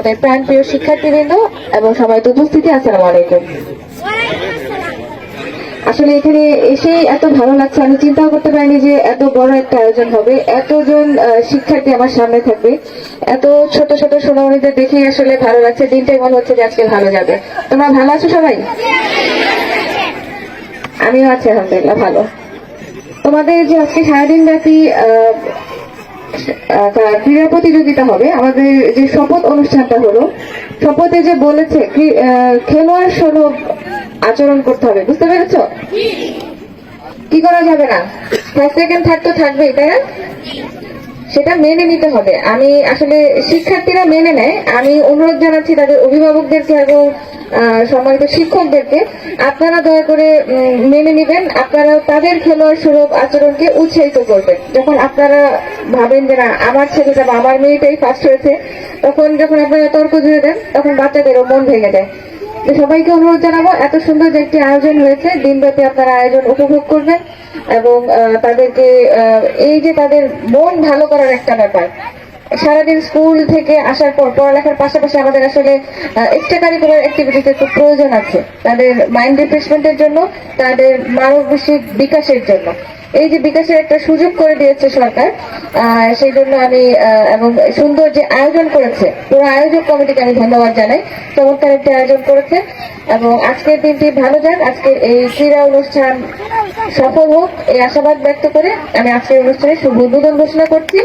আমাদের প্রাণপ্রিয় শিক্ষার্থীবৃন্দ এবং সবাই তো উপস্থিতি, আসসালামু আলাইকুম। আসলে এখানে এসে এত ভালো লাগছে, আমি চিন্তাও করতে পারিনি যে এত বড় একটা আয়োজন হবে। এতজন শিক্ষার্থী আমার সামনে থাকবে। এত ছোট ছোট সোনামণিদের দেখে আসলে ভালো লাগছে, দিনটাই মনে হচ্ছে যে আজকে ভালো যাবে। তোমরা ভালো আছো সবাই? আমিও আছি, আলহামদুলিল্লাহ, ভালো। তোমাদের যে আজকে সারাদিন ব্যাপী ক্রীড়া প্রতিযোগিতা হবে। আমাদের যে শপথ অনুষ্ঠানটা হলো, শপথে যে বলেছে খেলোয়াড় স্বরূপ আচরণ করতে হবে। বুঝতে পেরেছ? কি করা যাবে না? ফার্স্ট সেকেন্ড থার্ড তো তাই না সেটা মেনে নিতে হবে। আমি আসলে শিক্ষার্থীরা মেনে নেয়। আমি অনুরোধ জানাচ্ছি তাদের অভিভাবকদেরকে এবং সম্মানিত শিক্ষকদেরকে আপনারা দয়া করে মেনে নেবেন। আপনারা তাদের খেলোয়াড় স্বরূপ আচরণকে উৎসাহিত করবেন। যখন আপনারা ভাবেন যে না, আমার ছেলেটা বা আমার মেয়েটাই ফার্স্ট হয়েছে, তখন যখন আপনারা তর্ক জুড়ে দেন, তখন বাচ্চাদেরও মন ভেঙে তো সবাইকে অনুরোধ জানাব, এত সুন্দর যে একটি আয়োজন হয়েছে, দিনব্যাপী আপনারা আয়োজন উপভোগ করবেন এবং তাদেরকে এই যে তাদের মন ভালো করার একটা ব্যাপার সারাদিন স্কুল থেকে আসার পর পড়ালেখার পাশাপাশি আমাদের আসলে এক্সট্রা কারিকুলার অ্যাক্টিভিটিস একটু প্রয়োজন আছে। তাদের মাইন্ড রিফ্রেশমেন্টের জন্য, তাদের মানসিক বিকাশের জন্য। এই যে বিকাশের একটা সুযোগ করে দিয়েছে সরকার সেই জন্য আমি এবং সুন্দর যে আয়োজন করেছে, পুরো আয়োজক কমিটিকে আমি ধন্যবাদ জানাই। চমৎকার একটি আয়োজন করেছে, এবং আজকের দিনটি ভালো যাক। আজকের এই ক্রীড়া অনুষ্ঠান সফল হোক, এই আশাবাদ ব্যক্ত করে আমি আজকের অনুষ্ঠানে শুভ উদ্বোধন ঘোষণা করছি।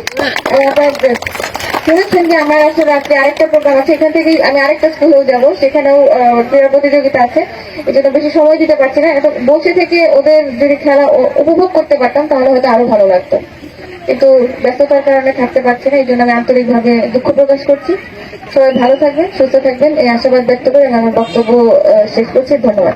শুনেছেন যে আমার আসলে রাত্রে আরেকটা প্রোগ্রাম আছে, এখান থেকেই আমি আরেকটা স্কুলেও যাব, সেখানেও ক্রীড়া প্রতিযোগিতা আছে। এই বেশি সময় দিতে পারছি না। এত বসে থেকে ওদের যদি খেলা উপভোগ করতে পারতাম, তাহলে হয়তো আরও ভালো লাগতো। কিন্তু ব্যস্ততার কারণে থাকতে পারছি না, এই জন্য আমি আন্তরিকভাবে দুঃখ প্রকাশ করছি। সবাই ভালো থাকবেন, সুস্থ থাকবেন, এই আশাবাদ ব্যক্ত করে আমি আমার বক্তব্য শেষ করছি। ধন্যবাদ।